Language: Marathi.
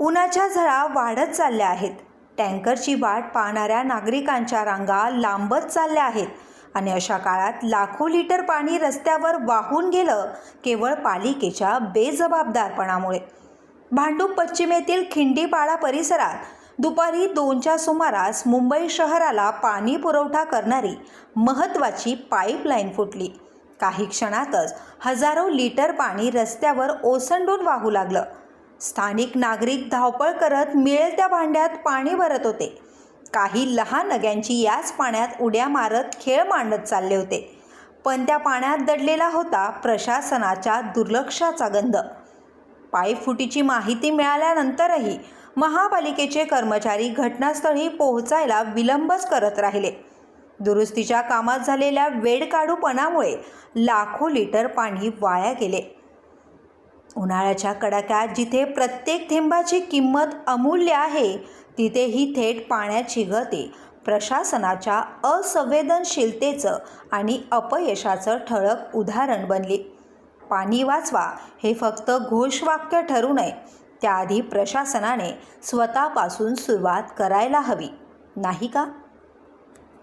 उन्हाच्या झळा वाढत चालल्या आहेत. टँकरची वाट पाहणाऱ्या नागरिकांच्या रांगा लांबत चालल्या आहेत आणि अशा काळात लाखो लिटर पाणी रस्त्यावर वाहून गेलं केवळ पालिकेच्या बेजबाबदारपणामुळे. भांडूप पश्चिमेतील खिंडीपाडा परिसरात दुपारी दोनच्या सुमारास मुंबई शहराला पाणी पुरवठा करणारी महत्त्वाची पाईपलाईन फुटली. काही क्षणातच हजारो लिटर पाणी रस्त्यावर ओसंडून वाहू लागलं. स्थानिक नागरिक धावपळ करत मिळेल त्या भांड्यात पाणी भरत होते. काही लहान नग्यांची याच पाण्यात उड्या मारत खेळ मांडत चालले होते. पण त्या पाण्यात दडलेला होता प्रशासनाच्या दुर्लक्षाचा गंध. पायफुटीची माहिती मिळाल्यानंतरही महापालिकेचे कर्मचारी घटनास्थळी पोहोचायला विलंबच करत राहिले. दुरुस्तीच्या कामात झालेल्या वेडकाडूपणामुळे लाखो लिटर पाणी वाया गेले. उन्हाळ्याच्या कडाक्यात जिथे प्रत्येक थेंबाची किंमत अमूल्य आहे तिथेही थेट पाण्याची गती प्रशासनाच्या असंवेदनशीलतेचं आणि अपयशाचं ठळक उदाहरण बनली. पाणी वाचवा हे फक्त घोषवाक्य ठरू नये त्याआधी प्रशासनाने स्वतःपासून सुरुवात करायला हवी. नाही का?